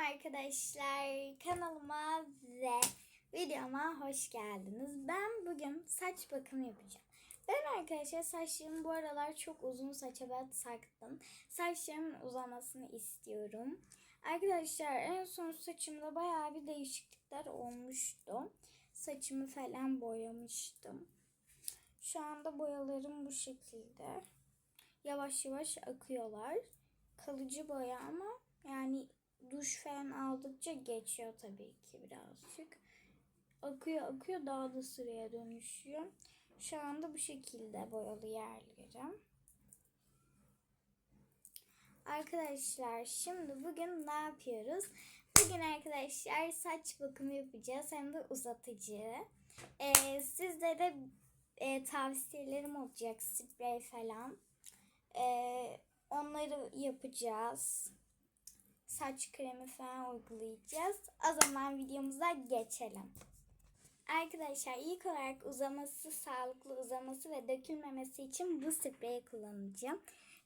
arkadaşlar. Kanalıma ve videoma hoş geldiniz. Ben bugün saç bakımı yapacağım. Ben arkadaşlar saçlarım bu aralar çok uzun saça ben taktım. Saçlarımın uzamasını istiyorum. Arkadaşlar en son saçımda bayağı bir değişiklikler olmuştu. Saçımı falan boyamıştım. Şu anda boyalarım bu şekilde. Yavaş yavaş akıyorlar. Kalıcı boya ama yani duş falan aldıkça geçiyor tabii ki birazcık. Akıyor akıyor daha da sıraya dönüşüyor. Şu anda bu şekilde boyalı yerlerim. Arkadaşlar şimdi bugün ne yapıyoruz? Bugün arkadaşlar saç bakımı yapacağız hem de uzatıcı. Ee, sizlere e, tavsiyelerim olacak sprey falan. Ee, onları yapacağız saç kremi falan uygulayacağız. O zaman videomuza geçelim. Arkadaşlar ilk olarak uzaması, sağlıklı uzaması ve dökülmemesi için bu spreyi kullanacağım.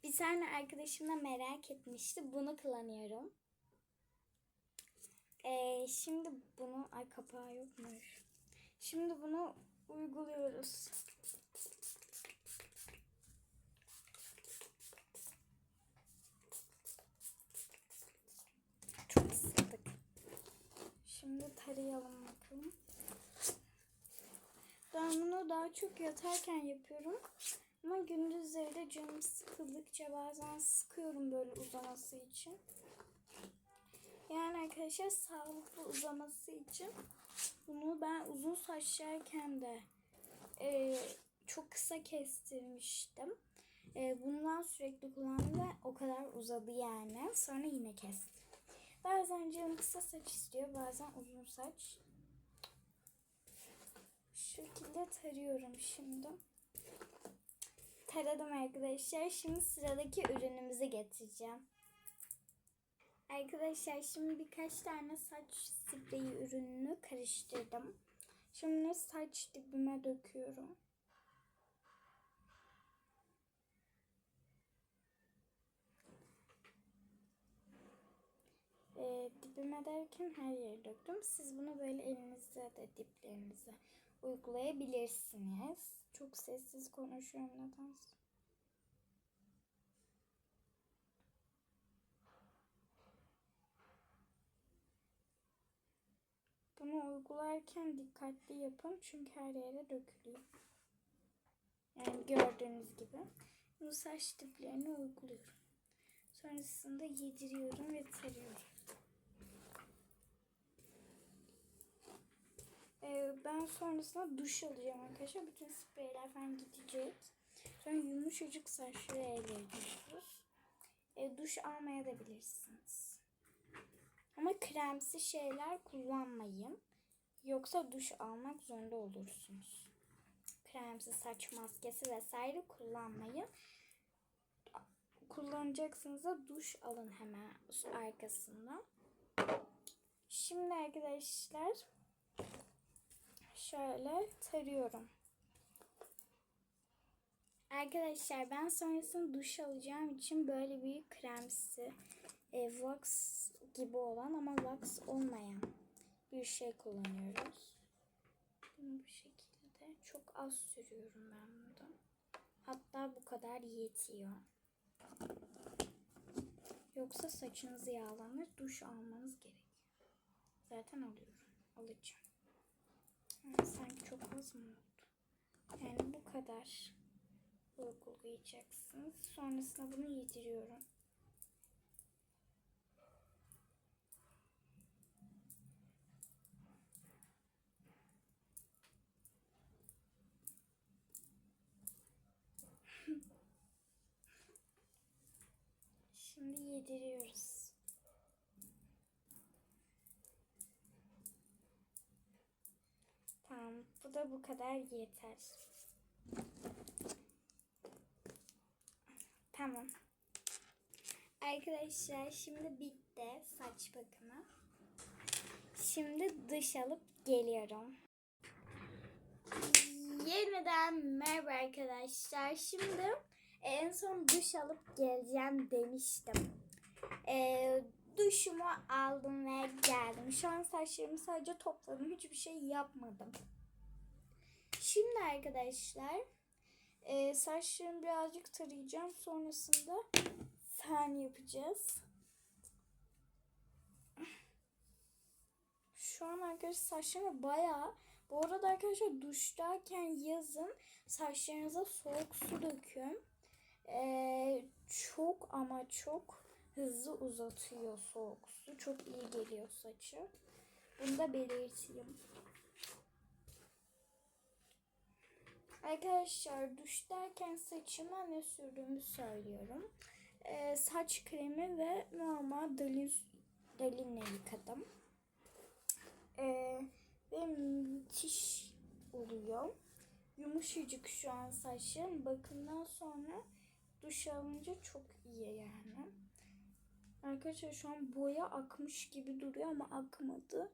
Bir tane arkadaşım da merak etmişti. Bunu kullanıyorum. Ee, şimdi bunu... Ay kapağı yokmuş. Şimdi bunu uyguluyoruz. Çok ısıttık. Şimdi tarayalım bakalım. Ben bunu daha çok yatarken yapıyorum. Ama gündüzleri de canım sıkıldıkça bazen sıkıyorum böyle uzaması için. Yani arkadaşlar sağlıklı uzaması için bunu ben uzun saçlarken de e, çok kısa kestirmiştim. E, bundan sürekli kullandım ve o kadar uzadı yani. Sonra yine kestim. Bazen canım kısa saç istiyor, bazen uzun saç. Şu şekilde tarıyorum şimdi. Taradım arkadaşlar. Şimdi sıradaki ürünümüzü getireceğim. Arkadaşlar şimdi birkaç tane saç spreyi ürününü karıştırdım. Şimdi saç dibime döküyorum. E, dibime derken her yere döktüm. Siz bunu böyle elinize de diplerinize uygulayabilirsiniz. Çok sessiz konuşuyorum nedense. Bunu uygularken dikkatli yapın çünkü her yere dökülüyor. Yani gördüğünüz gibi. Bu saç diplerini uyguluyorum. Sonrasında yediriyorum ve tarıyorum. Ee, ben sonrasında duş alacağım arkadaşlar. Bütün spreyler falan gidecek. Sonra yumuşacık saçları elde ediyoruz. Ee, duş almaya da bilirsiniz. Ama kremsi şeyler kullanmayın. Yoksa duş almak zorunda olursunuz. Kremsi saç maskesi vesaire kullanmayın. Kullanacaksınız da duş alın hemen arkasında. Şimdi arkadaşlar şöyle tarıyorum. Arkadaşlar ben sonrasında duş alacağım için böyle bir kremsi e, wax gibi olan ama wax olmayan bir şey kullanıyoruz. Bunu bu şekilde çok az sürüyorum ben burada. Hatta bu kadar yetiyor. Yoksa saçınız yağlanır, duş almanız gerekiyor. Zaten alıyorum, alacağım. Sanki çok az mı oldu? Yani bu kadar uygulayacaksınız. Sonrasında bunu yediriyorum. Şimdi yediriyoruz. Bu da bu kadar yeter. Tamam. Arkadaşlar şimdi bitti saç bakımı. Şimdi duş alıp geliyorum. Yeniden merhaba arkadaşlar. Şimdi en son duş alıp geleceğim demiştim. Ee, duşumu aldım ve geldim. Şu an saçlarımı sadece topladım. Hiçbir şey yapmadım. Şimdi arkadaşlar e, saçlarımı birazcık tarayacağım. Sonrasında fön yapacağız. Şu an arkadaşlar saçlarımı bayağı bu arada arkadaşlar duştayken yazın saçlarınıza soğuk su dökün. Ee, çok ama çok hızlı uzatıyor soğuk su. Çok iyi geliyor saçı. Bunu da belirteyim. Arkadaşlar duştayken saçıma ne sürdüğümü söylüyorum. Ee, saç kremi ve normal dalin, dalinle yıkadım. Ee, ve müthiş oluyor. Yumuşacık şu an saçım. Bakımdan sonra duş alınca çok iyi yani. Arkadaşlar şu an boya akmış gibi duruyor ama akmadı.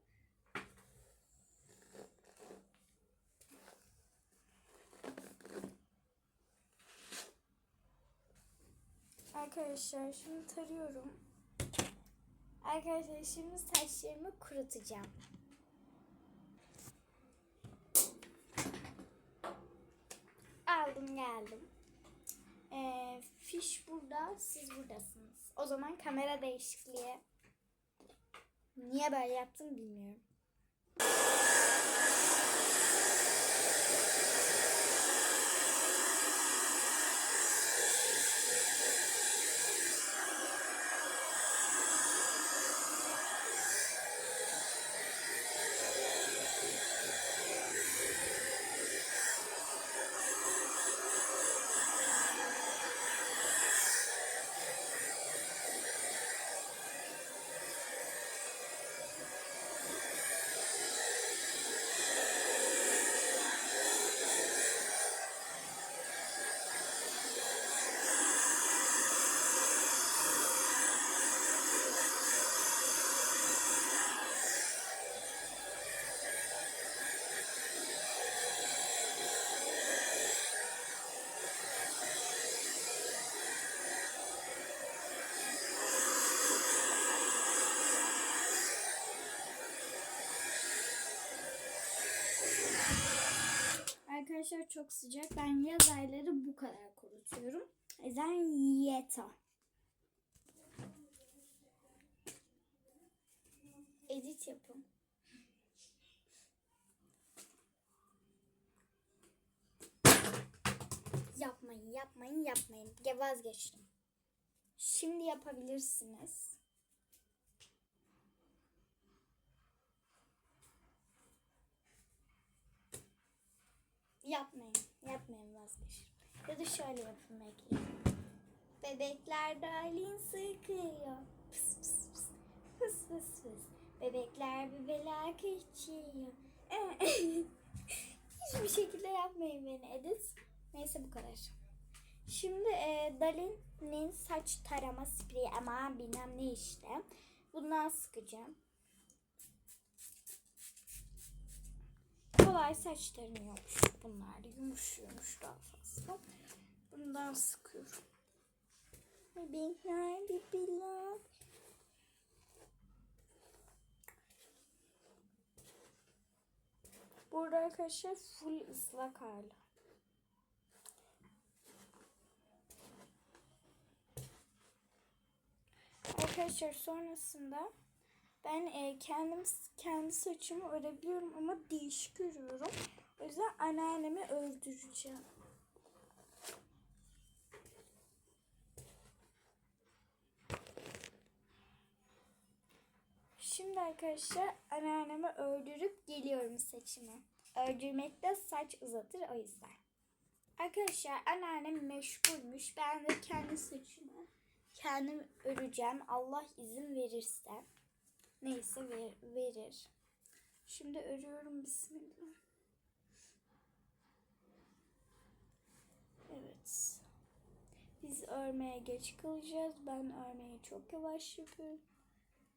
Arkadaşlar şimdi tarıyorum. Arkadaşlar şimdi saçlarımı kurutacağım. Aldım geldim. Ee, fiş burada, siz buradasınız. O zaman kamera değişikliği. Niye böyle yaptım bilmiyorum. Arkadaşlar çok sıcak. Ben yaz ayları bu kadar kurutuyorum. O yüzden yeter. Edit yapın. Yapmayın, yapmayın, yapmayın. Ya Vazgeçtim. Şimdi yapabilirsiniz. Yapmayın, yapmayın vazgeçin. Ya da şöyle yapın bekleyin. Bebekler dalin sıkıyor. Pıs pıs pıs. Pıs pıs pıs. Bebekler bir bela geçiyor. Hiçbir şekilde yapmayın beni Edith. Neyse bu kadar. Şimdi e, Dalin'in saç tarama spreyi ama bilmem ne işte. Bundan sıkacağım. Kolay saç taranıyormuş bunlar. Yumuşuyormuş daha fazla. Bundan sıkıyorum. Bebekler bebeler. Burada arkadaşlar full ıslak hali. Arkadaşlar sonrasında ben e, kendim kendi saçımı örebiliyorum ama değişik örüyorum. O yüzden anneannemi öldüreceğim. Şimdi arkadaşlar anneannemi öldürüp geliyorum saçımı. Öldürmek de saç uzatır o yüzden. Arkadaşlar anneannem meşgulmüş. Ben de kendi saçımı kendim öreceğim. Allah izin verirse. Neyse ver, verir. Şimdi örüyorum bismillah. Evet. Biz örmeye geç kalacağız. Ben örmeyi çok yavaş yapıyorum.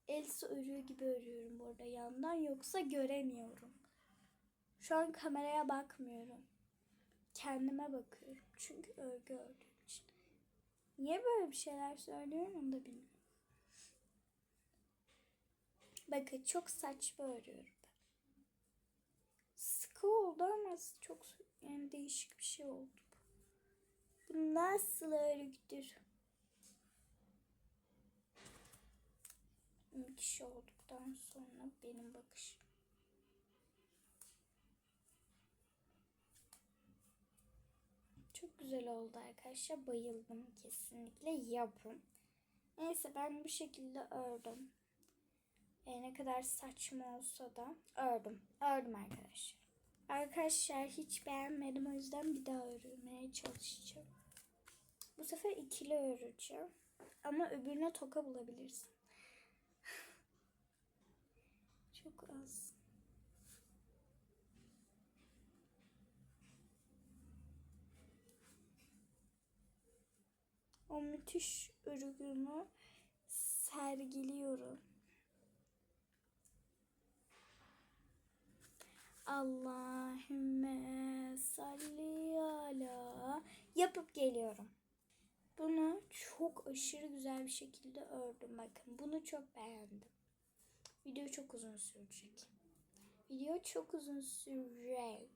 Elsa örüyor gibi örüyorum burada yandan yoksa göremiyorum. Şu an kameraya bakmıyorum. Kendime bakıyorum. Çünkü örgü ördüğüm için. Niye böyle bir şeyler söylüyorum onu da bilmiyorum. Bakın çok saçma örüyorum ben. Sıkı oldu ama çok yani değişik bir şey oldu. Bu nasıl örgüdür? Kişi olduktan sonra benim bakışım. Çok güzel oldu arkadaşlar. Bayıldım kesinlikle. Yapın. Neyse ben bu şekilde ördüm. E, ne kadar saçma olsa da ördüm. Ördüm arkadaşlar. Arkadaşlar hiç beğenmedim. O yüzden bir daha örmeye çalışacağım. Bu sefer ikili öreceğim. Ama öbürüne toka bulabilirsin. Çok az. O müthiş örgümü sergiliyorum. Allahümme salli ala yapıp geliyorum. Bunu çok aşırı güzel bir şekilde ördüm bakın. Bunu çok beğendim. Video çok uzun sürecek. Video çok uzun sürecek.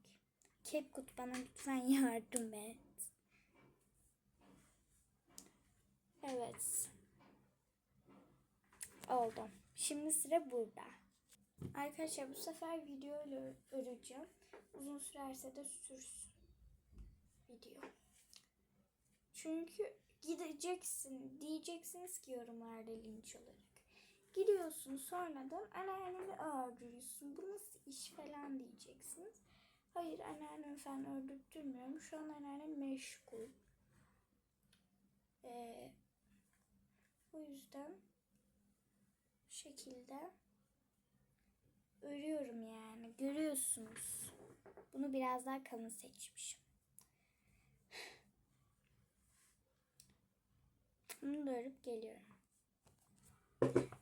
Kepkut bana lütfen yardım et. Evet. Oldu. Şimdi sıra burada. Arkadaşlar bu sefer video ile öreceğim. Uzun sürerse de sürsün. Video. Çünkü gideceksin. Diyeceksiniz ki yorumlarda linç olarak. Gidiyorsun sonradan anneannemi ördürüyorsun. Bu nasıl iş falan diyeceksiniz. Hayır anneannemi falan ördürtmüyorum. Şu an anneannem meşgul. Ee, o yüzden bu şekilde örüyorum yani. Görüyorsunuz. Bunu biraz daha kalın seçmişim. Bunu da örüp geliyorum.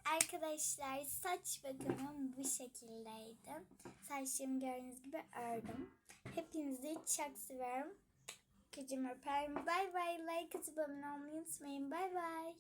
Arkadaşlar saç bakımım bu şekildeydi. Saçlarımı gördüğünüz gibi ördüm. Hepinizi çok seviyorum. Kıcım öperim. Bay bay. Like atıp abone olmayı unutmayın. Bay bay.